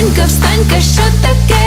Встанька, встанька, що таке?